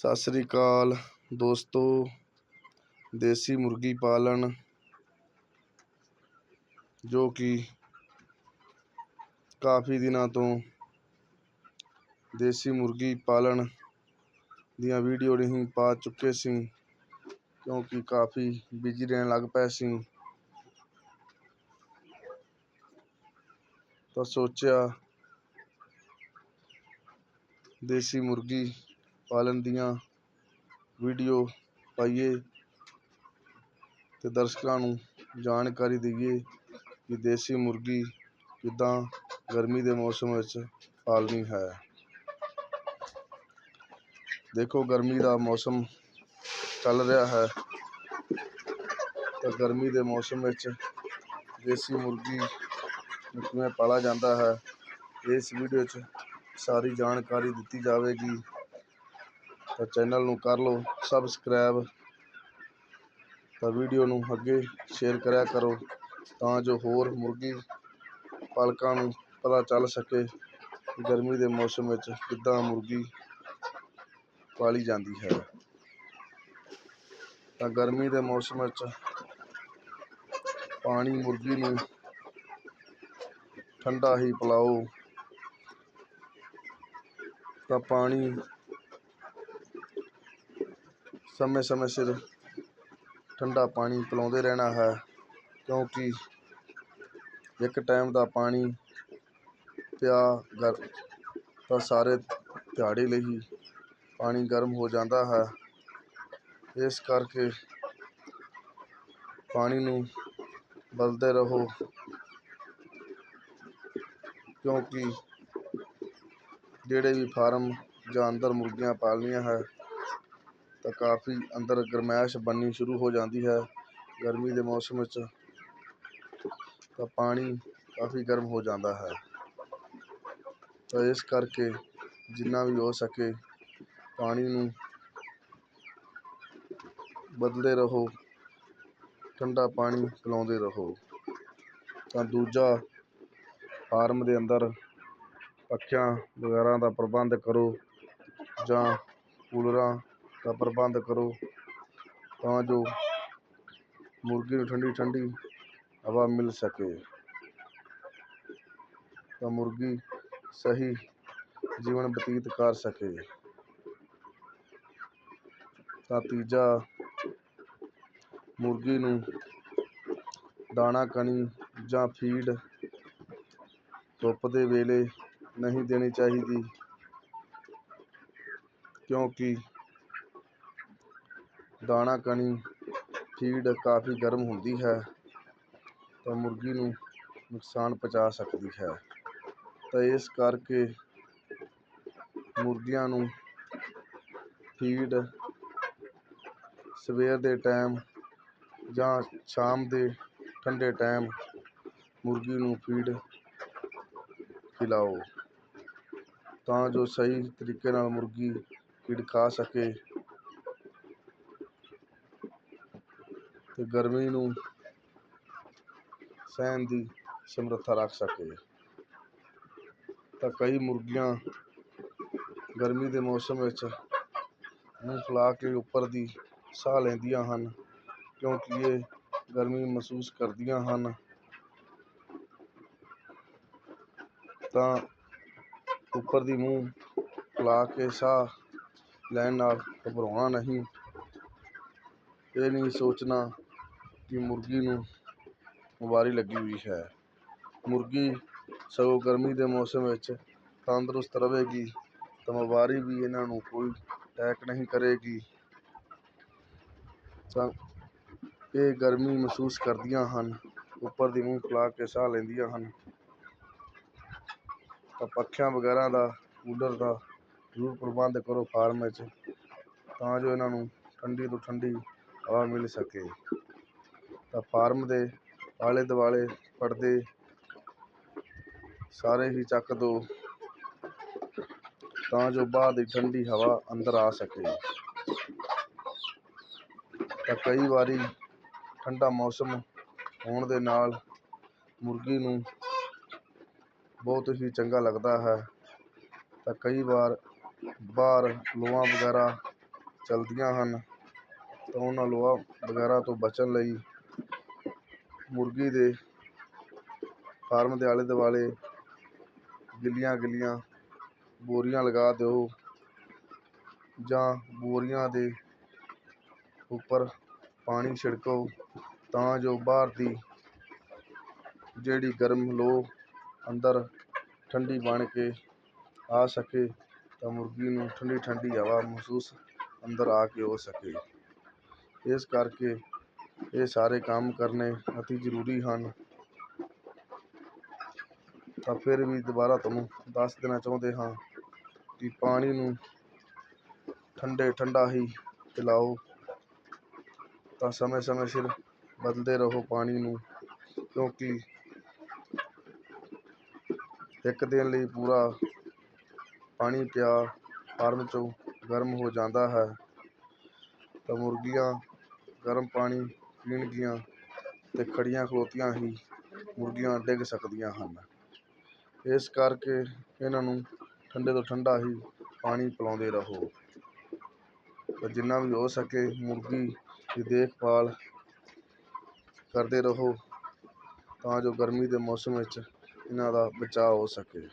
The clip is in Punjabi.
ਸਤਿ ਸ੍ਰੀ ਅਕਾਲ ਦੋਸਤੋ, ਦੇਸੀ ਮੁਰਗੀ ਪਾਲਣ, ਜੋ ਕਿ ਕਾਫੀ ਦਿਨਾਂ ਤੋਂ ਦੇਸੀ ਮੁਰਗੀ ਪਾਲਣ ਦੀਆਂ ਵੀਡੀਓ ਨਹੀਂ ਪਾ ਚੁੱਕੇ ਸੀ, ਕਿਉਂਕਿ ਕਾਫੀ ਬਿਜ਼ੀ ਰਹਿਣ ਲੱਗ ਪਏ ਸੀ। ਤਾਂ ਸੋਚਿਆ, ਦੇਸੀ ਮੁਰਗੀ ਪਾਲਣ ਦੀਆਂ ਵੀਡੀਓ ਪਾਈਏ ਅਤੇ ਦਰਸ਼ਕਾਂ ਨੂੰ ਜਾਣਕਾਰੀ ਦੇਈਏ ਕਿ ਦੇਸੀ ਮੁਰਗੀ ਕਿੱਦਾਂ ਗਰਮੀ ਦੇ ਮੌਸਮ ਵਿੱਚ ਪਾਲਣੀ ਹੈ। ਦੇਖੋ, ਗਰਮੀ ਦਾ ਮੌਸਮ ਚੱਲ ਰਿਹਾ ਹੈ ਤਾਂ ਗਰਮੀ ਦੇ ਮੌਸਮ ਵਿੱਚ ਦੇਸੀ ਮੁਰਗੀ ਕਿਵੇਂ ਪਾਲਾ ਜਾਂਦਾ ਹੈ, ਇਸ ਵੀਡੀਓ 'ਚ ਸਾਰੀ ਜਾਣਕਾਰੀ ਦਿੱਤੀ ਜਾਵੇਗੀ। ਤਾਂ ਚੈਨਲ ਨੂੰ ਕਰ ਲਓ, ਸਬਸਕ੍ਰਾਈਬ ਤਾਂ ਵੀਡੀਓ ਨੂੰ ਅੱਗੇ ਸ਼ੇਅਰ ਕਰਿਆ ਕਰੋ ਤਾਂ ਜੋ ਹੋਰ ਮੁਰਗੀ ਪਾਲਕਾਂ ਨੂੰ ਪਤਾ ਚੱਲ ਸਕੇ ਕਿ ਗਰਮੀ ਦੇ ਮੌਸਮ ਵਿੱਚ ਕਿੱਦਾਂ ਮੁਰਗੀ ਪਾਲੀ ਜਾਂਦੀ ਹੈ। ਤਾਂ ਗਰਮੀ ਦੇ ਮੌਸਮ ਵਿੱਚ ਪਾਣੀ ਮੁਰਗੀ ਨੂੰ ਠੰਡਾ ਹੀ ਪਿਲਾਓ। ਤਾਂ ਪਾਣੀ ਸਮੇਂ ਸਮੇਂ ਸਿਰ ਠੰਡਾ ਪਾਣੀ ਪਿਲਾਉਂਦੇ ਰਹਿਣਾ ਹੈ, ਕਿਉਂਕਿ ਇੱਕ ਟਾਈਮ ਦਾ ਪਾਣੀ ਪਿਆ ਗਰ, ਤਾਂ ਸਾਰੇ ਦਿਹਾੜੀ ਲਈ ਪਾਣੀ ਗਰਮ ਹੋ ਜਾਂਦਾ ਹੈ। ਇਸ ਕਰਕੇ ਪਾਣੀ ਨੂੰ ਬਦਲਦੇ ਰਹੋ, ਕਿਉਂਕਿ ਜਿਹੜੇ ਵੀ ਫਾਰਮ ਜਾਂ ਅੰਦਰ ਮੁਰਗੀਆਂ ਪਾਲਣੀਆਂ ਹੈ ਤਾਂ ਕਾਫੀ ਅੰਦਰ ਗਰਮੈਸ਼ ਬਣਨੀ ਸ਼ੁਰੂ ਹੋ ਜਾਂਦੀ ਹੈ ਗਰਮੀ ਦੇ ਮੌਸਮ ਵਿੱਚ। ਤਾਂ ਪਾਣੀ ਕਾਫੀ ਗਰਮ ਹੋ ਜਾਂਦਾ ਹੈ। ਤਾਂ ਇਸ ਕਰਕੇ ਜਿੰਨਾ ਵੀ ਹੋ ਸਕੇ ਪਾਣੀ ਨੂੰ ਬਦਲਦੇ ਰਹੋ, ਠੰਡਾ ਪਾਣੀ ਪਿਲਾਉਂਦੇ ਰਹੋ। ਤਾਂ ਦੂਜਾ ਫਾਰਮ ਦੇ ਅੰਦਰ ਪੱਖਿਆਂ ਵਗੈਰਾ ਦਾ ਪ੍ਰਬੰਧ ਕਰੋ ਜਾਂ ਕੂਲਰਾਂ ਦਾ ਪ੍ਰਬੰਧ ਕਰੋ। ਤਾਂ ਜੋ ਮੁਰਗੀ ਨੂੰ ਠੰਡੀ ਠੰਡੀ ਹਵਾ ਮਿਲ ਸਕੇ। ਤਾਂ ਮੁਰਗੀ ਸਹੀ ਜੀਵਨ ਬਤੀਤ ਕਰ ਸਕੇ। ਤਾਂ ਤੀਜਾ, ਮੁਰਗੀ ਨੂੰ ਦਾਣਾ, ਕਣੀ ਜਾਂ ਫੀਡ ਧੁੱਪ ਦੇ ਵੇਲੇ ਨਹੀਂ ਦੇਣੀ ਚਾਹੀਦੀ। ਕਿਉਂਕਿ ਦਾਣਾ ਕਣੀ ਫੀਡ ਕਾਫੀ ਗਰਮ ਹੁੰਦੀ ਹੈ ਤਾਂ ਮੁਰਗੀ ਨੂੰ ਨੁਕਸਾਨ ਪਹੁੰਚਾ ਸਕਦੀ ਹੈ। ਤਾਂ ਇਸ ਕਰਕੇ ਮੁਰਗੀਆਂ ਨੂੰ ਫੀਡ ਸਵੇਰ ਦੇ ਟਾਈਮ ਜਾਂ ਸ਼ਾਮ ਦੇ ਠੰਡੇ ਟਾਈਮ ਮੁਰਗੀ ਨੂੰ ਫੀਡ ਖਿਲਾਓ ਤਾਂ ਜੋ ਸਹੀ ਤਰੀਕੇ ਨਾਲ ਮੁਰਗੀ ਫੀਡ ਖਾ ਸਕੇ। ਤੇ ਗਰਮੀ ਨੂੰ ਸਹਿਣ ਦੀ ਸਮਰੱਥਾ ਰੱਖ ਸਕੇ। ਤਾਂ ਕਈ ਮੁਰਗੀਆਂ ਗਰਮੀ ਦੇ ਮੌਸਮ ਵਿੱਚ ਮੂੰਹ ਫੁਲਾ ਕੇ ਉੱਪਰ ਦੀ ਸਾਹ ਲੈਂਦੀਆਂ ਹਨ, ਕਿਉਂਕਿ ਇਹ ਗਰਮੀ ਮਹਿਸੂਸ ਕਰਦੀਆਂ ਹਨ। ਤਾਂ ਉੱਪਰ ਦੀ ਮੂੰਹ ਫੁਲਾ ਕੇ ਸਾਹ ਲੈਣ ਨਾਲ ਘਬਰਾਉਣਾ ਨਹੀਂ। ਇਹ ਨਹੀਂ ਸੋਚਣਾ ਕਿ ਮੁਰਗੀ ਨੂੰ ਵਾਰੀ ਲੱਗੀ ਹੋਈ ਹੈ। ਮੁਰਗੀ ਸਗੋਂ ਗਰਮੀ ਦੇ ਮੌਸਮ ਵਿੱਚ ਤੰਦਰੁਸਤ ਰਹੇਗੀ, ਤਾਂ ਬਿਮਾਰੀ ਵੀ ਇਹਨਾਂ ਨੂੰ ਕੋਈ ਅਟੈਕ ਨਹੀਂ ਕਰੇਗੀ। ਤਾਂ ਇਹ ਗਰਮੀ ਮਹਿਸੂਸ ਕਰਦੀਆਂ ਹਨ, ਉੱਪਰ ਦੀ ਮੂੰਹ ਫੁਲਾ ਕੇ ਸਾਹ ਲੈਂਦੀਆਂ ਹਨ। ਤਾਂ ਪੱਖਿਆਂ ਵਗੈਰਾ ਦਾ, ਕੂਲਰ ਦਾ ਜ਼ਰੂਰ ਪ੍ਰਬੰਧ ਕਰੋ ਫਾਰਮ ਵਿੱਚ, ਤਾਂ ਜੋ ਇਹਨਾਂ ਨੂੰ ਠੰਡੀ ਤੋਂ ਠੰਡੀ ਹਵਾ ਮਿਲ ਸਕੇ। ਤਾਂ ਫਾਰਮ ਦੇ ਆਲੇ ਦੁਆਲੇ ਪਰਦੇ ਸਾਰੇ ਹੀ ਚੱਕ ਦਿਓ ਤਾਂ ਜੋ ਬਾਹਰ ਦੀ ਠੰਡੀ ਹਵਾ ਅੰਦਰ ਆ ਸਕੇ। ਤਾਂ ਕਈ ਵਾਰੀ ਠੰਡਾ ਮੌਸਮ ਹੋਣ ਦੇ ਨਾਲ ਮੁਰਗੀ ਨੂੰ ਬਹੁਤ ਹੀ ਚੰਗਾ ਲੱਗਦਾ ਹੈ। ਤਾਂ ਕਈ ਵਾਰ ਬਾਹਰ ਲੋਆਂ ਵਗੈਰਾ ਚੱਲਦੀਆਂ ਹਨ ਤਾਂ ਉਹਨਾਂ ਲੋਹਾ ਵਗੈਰਾ ਤੋਂ ਬਚਣ ਲਈ ਮੁਰਗੀ ਦੇ ਫਾਰਮ ਦੇ ਆਲੇ ਦੁਆਲੇ ਗਿੱਲੀਆਂ ਗਿੱਲੀਆਂ ਬੋਰੀਆਂ ਲਗਾ ਦਿਓ ਜਾਂ ਬੋਰੀਆਂ ਦੇ ਉੱਪਰ ਪਾਣੀ ਛਿੜਕੋ ਤਾਂ ਜੋ ਬਾਹਰ ਦੀ ਜਿਹੜੀ ਗਰਮ ਲੋ ਅੰਦਰ ਠੰਡੀ ਬਣ ਕੇ ਆ ਸਕੇ ਤਾਂ ਮੁਰਗੀ ਨੂੰ ਠੰਡੀ ਠੰਡੀ ਹਵਾ ਮਹਿਸੂਸ ਅੰਦਰ ਆ ਕੇ ਹੋ ਸਕੇ। ਇਸ ਕਰਕੇ ਇਹ ਸਾਰੇ ਕੰਮ ਕਰਨੇ ਅਤੀ ਜ਼ਰੂਰੀ ਹਨ। ਤਾਂ ਫਿਰ ਵੀ ਦੁਬਾਰਾ ਤੁਹਾਨੂੰ ਦੱਸ ਦੇਣਾ ਚਾਹੁੰਦੇ ਹਾਂ ਕਿ ਪਾਣੀ ਨੂੰ ਠੰਡੇ, ਠੰਡਾ ਹੀ ਪਿਲਾਓ। ਤਾਂ ਸਮੇਂ ਸਮੇਂ ਸਿਰ ਬਦਲਦੇ ਰਹੋ ਪਾਣੀ ਨੂੰ, ਕਿਉਂਕਿ ਇੱਕ ਦਿਨ ਲਈ ਪੂਰਾ ਪਾਣੀ ਪਿਆ ਫਾਰਮ 'ਚੋਂ ਗਰਮ ਹੋ ਜਾਂਦਾ ਹੈ। ਤਾਂ ਮੁਰਗੀਆਂ ਗਰਮ ਪਾਣੀ ਪੀਣਗੀਆਂ ਅਤੇ ਖੜੀਆਂ ਖਲੋਤੀਆਂ ਹੀ ਮੁਰਗੀਆਂ ਡਿੱਗ ਸਕਦੀਆਂ ਹਨ। ਇਸ ਕਰਕੇ ਇਹਨਾਂ ਨੂੰ ਠੰਡੇ ਤੋਂ ਠੰਡਾ ਹੀ ਪਾਣੀ ਪਿਲਾਉਂਦੇ ਰਹੋ। ਤਾਂ ਜਿੰਨਾ ਵੀ ਹੋ ਸਕੇ ਮੁਰਗੀ ਦੀ ਦੇਖਭਾਲ ਕਰਦੇ ਰਹੋ ਤਾਂ ਜੋ ਗਰਮੀ ਦੇ ਮੌਸਮ ਵਿੱਚ ਇਹਨਾਂ ਦਾ ਬਚਾਅ ਹੋ ਸਕੇ।